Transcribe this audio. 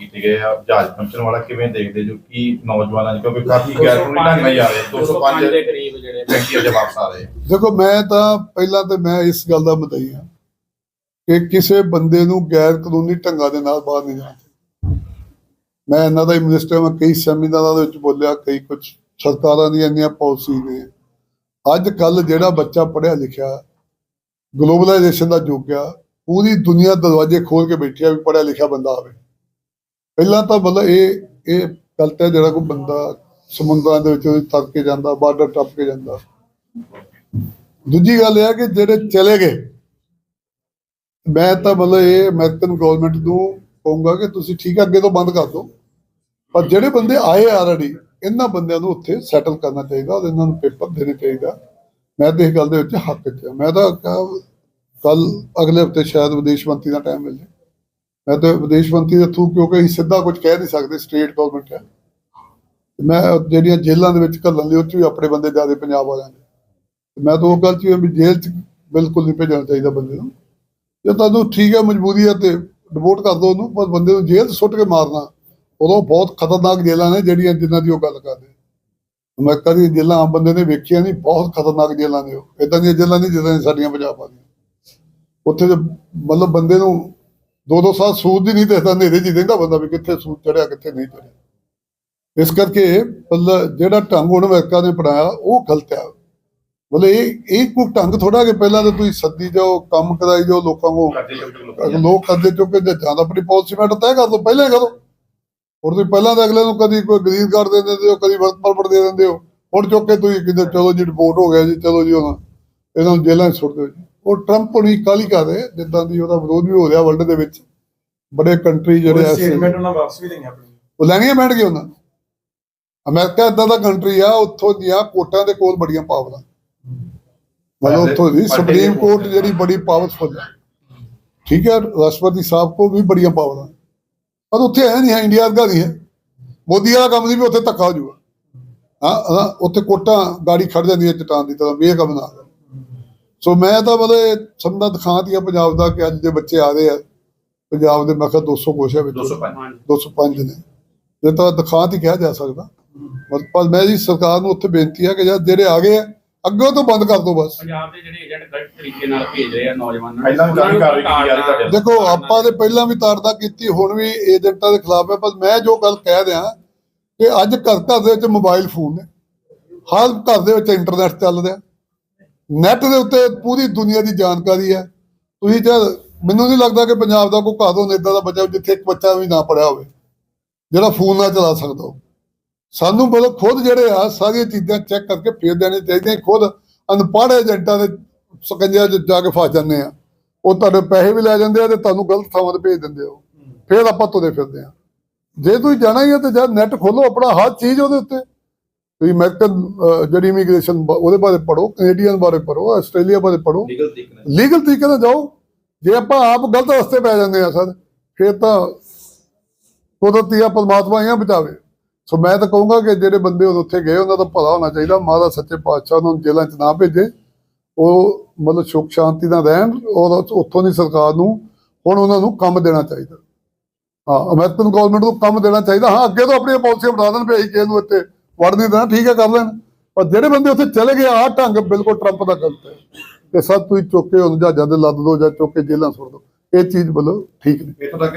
ਕੀਤੇ ਗਏ ਆ ਜਹਾਜ਼ ਪਹੁੰਚਣ ਵਾਲਾ ਕਿਵੇਂ ਦੇਖਦੇ ਜੋ ਕਿ ਨੌਜਵਾਨਾਂ ਦੀ ਕਿਉਂਕਿ ਕਾਫੀ ਗੈਰ ਕਾਨੂੰਨੀ ਢੰਗ ਨਾਲ ਹੀ ਆ ਰਹੇ 205 ਦੇ ਕਰੀਬ ਜਿਹੜੇ ਟੈਂਕੀ ਵਜੇ ਵਾਪਸ ਆ ਰਹੇ ਦੇਖੋ ਮੈਂ ਤਾਂ ਪਹਿਲਾਂ ਤੇ ਮੈਂ ਇਸ ਗੱਲ ਦਾ ਮਦਈ ਹਾਂ ਕਿ ਕਿਸੇ ਬੰਦੇ ਨੂੰ ਗੈਰ ਕਾਨੂੰਨੀ ਢੰਗਾਂ ਦੇ ਨਾਲ ਬਾਹਰ ਨਹੀਂ ਜਾਣਾ। ਮੈਂ ਇਹਨਾਂ ਦਾ ਹੀ ਮਿਨਿਸਟਰ ਮੈਂ ਕਈ ਸੈਮੀਨਾਰਾਂ ਦੇ ਵਿੱਚ ਬੋਲਿਆ ਕਈ ਕੁਝ ਸਰਕਾਰਾਂ ਦੀਆਂ ਇੰਨੀਆਂ ਪਾਲਿਸੀ ਨੇ। ਅੱਜ ਕੱਲ ਜਿਹੜਾ ਬੱਚਾ ਪੜ੍ਹਿਆ ਲਿਖਿਆ ਗਲੋਬਲਾਈਜੇਸ਼ਨ ਦਾ ਯੁੱਗ ਆ ਪੂਰੀ ਦੁਨੀਆ ਦਰਵਾਜ਼ੇ ਖੋਲ ਕੇ ਬੈਠੀ ਆ ਵੀ ਪੜ੍ਹਿਆ ਲਿਖਿਆ ਬੰਦਾ ਆਵੇ। ਪਹਿਲਾਂ ਤਾਂ ਮਤਲਬ ਇਹ ਇਹ ਗਲਤ ਹੈ ਜਿਹੜਾ ਕੋਈ ਬੰਦਾ ਸਮੁੰਦਰਾਂ ਦੇ ਵਿੱਚ ਤਰ ਕੇ ਜਾਂਦਾ, ਬਾਰਡਰ ਟੱਪ ਕੇ ਜਾਂਦਾ। ਦੂਜੀ ਗੱਲ ਇਹ ਹੈ ਕਿ ਜਿਹੜੇ ਚਲੇ ਗਏ, ਮੈਂ ਤਾਂ ਮਤਲਬ ਇਹ ਅਮਰੀਕਨ ਗਵਰਨਮੈਂਟ ਨੂੰ ਕਹੂੰਗਾ ਕਿ ਤੁਸੀਂ ਠੀਕ ਅੱਗੇ ਤੋਂ ਬੰਦ ਕਰ ਦਿਓ। ਪਰ ਜਿਹੜੇ ਬੰਦੇ ਆਏ ਆਲਰੇਡੀ ਇਹਨਾਂ ਬੰਦਿਆਂ ਨੂੰ ਉੱਥੇ ਸੈਟਲ ਕਰਨਾ ਚਾਹੀਦਾ ਔਰ ਇਹਨਾਂ ਨੂੰ ਪੇਪਰ ਦੇਣੇ ਚਾਹੀਦਾ ਮੈਂ ਤਾਂ ਇਸ ਗੱਲ ਦੇ ਵਿੱਚ ਹੱਕ ਚ ਮੈਂ ਤਾਂ ਕੱਲ ਅਗਲੇ ਹਫ਼ਤੇ ਸ਼ਾਇਦ ਵਿਦੇਸ਼ ਮੰਤਰੀ ਦਾ ਟਾਈਮ ਮਿਲ ਜਾਏ। ਮੈਂ ਤਾਂ ਵਿਦੇਸ਼ ਮੰਤਰੀ ਦੇ ਥਰੂ ਕਿਉਂਕਿ ਅਸੀਂ ਸਿੱਧਾ ਕੁਝ ਕਹਿ ਨਹੀਂ ਸਕਦੇ ਸਟੇਟ ਗਵਰਨਮੈਂਟ ਹੈ ਮੈਂ ਜਿਹੜੀਆਂ ਜੇਲ੍ਹਾਂ ਦੇ ਵਿੱਚ ਘੱਲਣ ਲਈ ਉਹ 'ਚ ਵੀ ਆਪਣੇ ਬੰਦੇ ਜ਼ਿਆਦਾ ਪੰਜਾਬ ਵਾਲਿਆਂ ਦੇ। ਮੈਂ ਤਾਂ ਉਹ ਗੱਲ ਚ ਵੀ ਜੇਲ੍ਹ ਚ ਬਿਲਕੁਲ ਨਹੀਂ ਭੇਜਣਾ ਚਾਹੀਦਾ ਬੰਦੇ ਨੂੰ। ਜੇ ਤੁਹਾਨੂੰ ਠੀਕ ਹੈ, ਮਜਬੂਰੀ ਹੈ ਤੇ ਡਿਪੋਰਟ ਕਰ ਦੋ ਉਹਨੂੰ, ਪਰ ਬੰਦੇ ਨੂੰ ਜੇਲ੍ਹ 'ਚ ਸੁੱਟ ਕੇ ਮਾਰਨਾ, ਉਦੋਂ ਬਹੁਤ ਖਤਰਨਾਕ ਜੇਲ੍ਹਾਂ ਨੇ ਜਿਹੜੀਆਂ, ਜਿਨ੍ਹਾਂ ਦੀ ਉਹ ਗੱਲ ਕਰਦੇ ਮੈਂ ਦੀ ਜੇਲ੍ਹਾਂ ਆਮ ਬੰਦੇ ਨੇ ਵੇਖੀਆਂ ਨਹੀਂ, ਬਹੁਤ ਖਤਰਨਾਕ ਜੇਲ੍ਹਾਂ ਨੇ ਉਹ। ਇਦਾਂ ਦੀਆਂ ਜੇਲ੍ਹਾਂ ਨਹੀਂ ਜਿੱਦਾਂ ਸਾਡੀਆਂ ਪੰਜਾਬ ਵਾਲੀਆਂ। ਉੱਥੇ ਤੇ ਮਤਲਬ ਬੰਦੇ ਨੂੰ ਦੋ ਦੋ ਸਾਲ ਸੂਦ ਹੀ ਨਹੀਂ ਦੇਖਦਾ ਹਨੇਰੇ 'ਚ ਹੀ ਰਹਿੰਦਾ ਬੰਦਾ ਵੀ ਕਿੱਥੇ ਸੂਦ ਚੜਿਆ ਕਿੱਥੇ ਨਹੀਂ ਚੜਿਆ। ਇਸ ਕਰਕੇ ਮਤਲਬ ਜਿਹੜਾ ਢੰਗ ਹੁਣ ਅਮਰੀਕਾ ਨੇ ਪੜਾਇਆ ਉਹ ਗਲਤ ਆ। ਮਤਲਬ ਇਹ ਇਹ ਕੋਈ ਢੰਗ ਥੋੜਾ ਕਿ ਪਹਿਲਾਂ ਤਾਂ ਤੁਸੀਂ ਸੱਦੀ ਜਾਓ ਕੰਮ ਕਰਾਈ ਜਾਓ ਲੋਕਾਂ ਨੂੰ ਜੋ ਲੋਕ ਕਰਦੇ ਚੁੱਕੇ ਜਾਂ ਜਾਂ ਤਾਂ ਆਪਣੀ ਪਾਲਿਸੀ ਮੈਟਰ ਤੈਅ ਕਰ ਦੋ ਪਹਿਲਾਂ ਹੀ ਕਰੋ ਹੁਣ ਤੁਸੀਂ ਪਹਿਲਾਂ ਤਾਂ ਅਗਲੇ ਨੂੰ ਕਦੀ ਕੋਈ ਗਰੀਨ ਕਾਰਡ ਦੇ ਦਿੰਦੇ ਹੋ ਕਦੀ ਵਰਕ ਪਰਮਿਟ ਦੇ ਦਿੰਦੇ ਹੋ। ਹੁਣ ਚੁੱਕ ਕੇ ਤੁਸੀਂ ਕਿਤੇ ਚਲੋ ਜੀ ਰਿਪੋਰਟ ਹੋ ਗਿਆ ਜੀ ਚਲੋ ਜੀ ਹੁਣ ਇਹਨਾਂ ਨੂੰ ਜੇਲ੍ਹਾਂ 'ਚ ਸੁੱਟ ਦਿਓ ਜੀ। ਉਹ ਟਰੰਪ ਹੁਣੀ ਕਾਲੀ ਕਰ ਰਹੇ ਜਿੱਦਾਂ ਦੀ ਉਹਦਾ ਵਿਰੋਧ ਵੀ ਹੋ ਰਿਹਾ ਵਰਲਡ ਦੇ ਵਿੱਚ। ਬੜੇ ਕੰਟਰੀ ਜਿਹੜੇ ਐਸੇ ਸਟੇਟਮੈਂਟ ਉਹਨਾਂ ਵਾਪਸ ਵੀ ਲਈਆਂ ਆਪਣੀ। ਉਹ ਲੈਣੀਆਂ ਪੈਣਗੀਆਂ ਉਹਨਾਂ। ਅਮਰੀਕਾ ਇਦਾਂ ਦਾ ਕੰਟਰੀ ਆ ਉੱਥੋਂ ਦੀਆਂ ਕੋਰਟਾਂ ਦੇ ਕੋਲ ਬੜੀਆਂ ਪਾਵਰਾਂ ਮਤਲਬ ਉੱਥੋਂ ਦੀ ਸੁਪਰੀਮ ਕੋਰਟ ਜਿਹੜੀ ਬੜੀ ਪਾਵਰਫੁਲ ਹੈ ਠੀਕ ਹੈ ਰਾਸ਼ਟਰਪਤੀ ਸਾਹਿਬ ਕੋ ਵੀ ਬੜੀਆਂ ਪਾਵਰਾਂ ਪਰ ਉੱਥੇ ਹੈ ਨਹੀਂ ਹੈ ਇੰਡੀਆ ਵਰਗਾ ਨਹੀਂ ਹੈ। ਮੋਦੀ ਵਾਲਾ ਕੰਮ ਨਹੀਂ ਵੀ ਉੱਥੇ ਧੱਕਾ ਹੋ ਜਾਊਗਾ। ਹਾਂ ਹਾਂ, ਉੱਥੇ ਕੋਟਾਂ ਗਾੜੀ ਖੜ ਜਾਂਦੀ ਹੈ ਚਟਾਨ ਦੀ ਤਰ੍ਹਾਂ ਵੀ ਇਹ ਕੰਮ ਨਾ ਕਰੋ। ਸੋ ਮੈਂ ਤਾਂ ਮਤਲਬ ਸਮਝਦਾ ਦਿਖਾਤੀਆ ਪੰਜਾਬ ਦਾ ਕਿ ਅੱਜ ਦੇ ਬੱਚੇ ਆ ਰਹੇ ਆ। ਪੰਜਾਬ ਦੇ ਮੈਂ ਕਿਹਾ 200 ਕੁਛ ਹੈ ਵਿੱਚ। 205 205 ਨੇ। ਇਹ ਤਾਂ ਦਿਖਾਤ ਹੀ ਕਿਹਾ ਜਾ ਸਕਦਾ। ਪਰ ਪਰ ਮੈਂ ਜੀ ਸਰਕਾਰ ਨੂੰ ਉੱਥੇ ਬੇਨਤੀ ਹੈ ਕਿ ਜਦ ਜਿਹੜੇ ਆ ਗਏ ਆ ਅੱਗੇ ਤੋਂ ਬੰਦ ਕਰ ਦਿਓ ਬਸ। ਪੰਜਾਬ ਦੇ ਜਿਹੜੇ ਏਜੰਟ ਗਲਤ ਤਰੀਕੇ ਨਾਲ ਭੇਜ ਰਹੇ ਆ ਨੌਜਵਾਨਾਂ ਨੂੰ ਪਹਿਲਾਂ ਵੀ ਕਾਰਵਾਈ ਕੀਤੀ ਜਾ ਰਹੀ ਤੁਹਾਡੇ ਵੱਲੋਂ। ਦੇਖੋ ਆਪਾਂ ਦੇ ਪਹਿਲਾਂ ਵੀ ਤਾੜਦਾ ਕੀਤੀ ਹੁਣ ਵੀ ਏਜੰਟਾਂ ਦੇ ਖਿਲਾਫ ਹੈ। ਪਰ ਮੈਂ ਜੋ ਗੱਲ ਕਹਿ ਰਿਹਾ ਕਿ ਅੱਜ ਘਰ ਘਰ ਦੇ ਵਿੱਚ ਮੋਬਾਈਲ ਫੋਨ ਨੇ। ਹਰ ਘਰ ਦੇ ਵਿੱਚ ਇੰਟਰਨੈਟ ਚੱਲ ਰਿਹਾ। ਨੈਟ ਦੇ ਉੱਤੇ ਪੂਰੀ ਦੁਨੀਆ ਦੀ ਜਾਣਕਾਰੀ ਹੈ। ਤੁਸੀਂ ਜਦ ਮੈਨੂੰ ਨਹੀਂ ਲੱਗਦਾ ਕਿ ਪੰਜਾਬ ਦਾ ਕੋਈ ਘਰ ਹੋਣ ਇਦਾਂ ਦਾ ਬੱਚਾ ਜਿੱਥੇ ਇੱਕ ਬੱਚਾ ਵੀ ਨਾ ਪੜਿਆ ਹੋਵੇ ਜਿਹੜਾ ਫੋਨ ਨਾ ਚਲਾ ਸਕਦਾ ਹੋ ਸਾਨੂੰ ਮਤਲਬ ਖੁਦ ਜਿਹੜੇ ਆ ਸਾਰੀਆਂ ਚੀਜ਼ਾਂ ਚੈੱਕ ਕਰਕੇ ਫੇਰ ਦੇਣੇ ਚਾਹੀਦੇ ਖੁਦ ਅਨਪੜ੍ਹ ਏਜੰਟਾਂ ਦੇ ਸਕੰਜਿਆਂ 'ਚ ਜਾ ਕੇ ਫਸ ਜਾਂਦੇ ਆ। ਉਹ ਤੁਹਾਡੇ ਪੈਸੇ ਵੀ ਲੈ ਜਾਂਦੇ ਆ ਤੇ ਤੁਹਾਨੂੰ ਗਲਤ ਥਾਵਾਂ ਤੇ ਭੇਜ ਦਿੰਦੇ ਹੋ। ਫਿਰ ਆਪਾਂ ਤੁਰੇ ਫਿਰਦੇ ਆ। ਜੇ ਤੁਸੀਂ ਜਾਣਾ ਹੀ ਹੈ ਤੇ ਜਦ ਨੈਟ ਖੋਲੋ ਆਪਣਾ ਹਰ ਚੀਜ਼ ਉਹਦੇ ਉੱਤੇ। ਤੁਸੀਂ ਅਮਰੀਕਨ ਜਿਹੜੀ ਇਮੀਗ੍ਰੇਸ਼ਨ ਉਹਦੇ ਬਾਰੇ ਪੜੋ ਕੈਨੇਡੀਅਨ ਬਾਰੇ ਪੜੋ ਆਸਟ੍ਰੇਲੀਆ ਬਾਰੇ ਪੜੋ ਲੀਗਲ ਤਰੀਕੇ ਨਾਲ। ਲੀਗਲ ਤਰੀਕੇ ਨਾਲ ਜਾਓ। ਜੇ ਆਪਾਂ ਆਪ ਗਲਤ ਰਸਤੇ ਪੈ ਜਾਂਦੇ ਆ ਸਰ ਫਿਰ ਤਾਂ ਕੁਦਰਤੀ ਆ ਪਰਮਾਤਮਾ ਹੀ ਬਚਾਵੇ। ਸੋ ਮੈਂ ਤਾਂ ਕਹੂੰਗਾ ਕਿ ਜਿਹੜੇ ਬੰਦੇ ਉੱਥੇ ਗਏ ਉਹਨਾਂ ਦਾ ਭਲਾ ਹੋਣਾ ਚਾਹੀਦਾ। ਮਹਾਰਾਜ ਸੱਚੇ ਪਾਤਸ਼ਾਹ ਉਹਨਾਂ ਨੂੰ ਜੇਲ੍ਹਾਂ 'ਚ ਨਾ ਭੇਜੇ। ਉਹ ਮਤਲਬ ਸੁਖ ਸ਼ਾਂਤੀ ਨਾਲ ਰਹਿਣ ਔਰ ਉੱਥੋਂ ਦੀ ਸਰਕਾਰ ਨੂੰ ਹੁਣ ਉਹਨਾਂ ਨੂੰ ਕੰਮ ਦੇਣਾ ਚਾਹੀਦਾ। ਹਾਂ ਅਮਰੀਕਨ ਗਵਰਨਮੈਂਟ ਨੂੰ ਕੰਮ ਦੇਣਾ ਚਾਹੀਦਾ। ਹਾਂ ਅੱਗੇ ਤੋਂ ਆਪਣੀਆਂ ਪਾਲਿਸੀਆਂ ਬਣਾ ਦੇਣ ਭੇਜ ਕੇ ਇਹਨੂੰ ਇੱਥੇ ਵੜ ਨਹੀਂ ਦੇਣਾ, ਠੀਕ ਹੈ, ਕਰ ਲੈਣ। ਪਰ ਜਿਹੜੇ ਬੰਦੇ ਉੱਥੇ ਚਲੇ ਗਏ, ਆਹ ਢੰਗ ਬਿਲਕੁਲ ਟਰੰਪ ਦਾ ਗਲਤ ਹੈ। ਤੇ ਸਭ ਤੁਸੀਂ ਚੁੱਕ ਕੇ ਉਹਨੂੰ ਜਹਾਜ਼ਾਂ ਦੇ ਲੱਦ ਦੋ ਜਾਂ ਚੁੱਕ ਕੇ ਜੇਲ੍ਹਾਂ ਸੁੱਟ ਦੋ। ਇਹ ਚੀਜ਼ ਵੱਲੋਂ ਠੀਕ ਨਹੀਂ। ਇੱਥੋਂ ਤੱਕ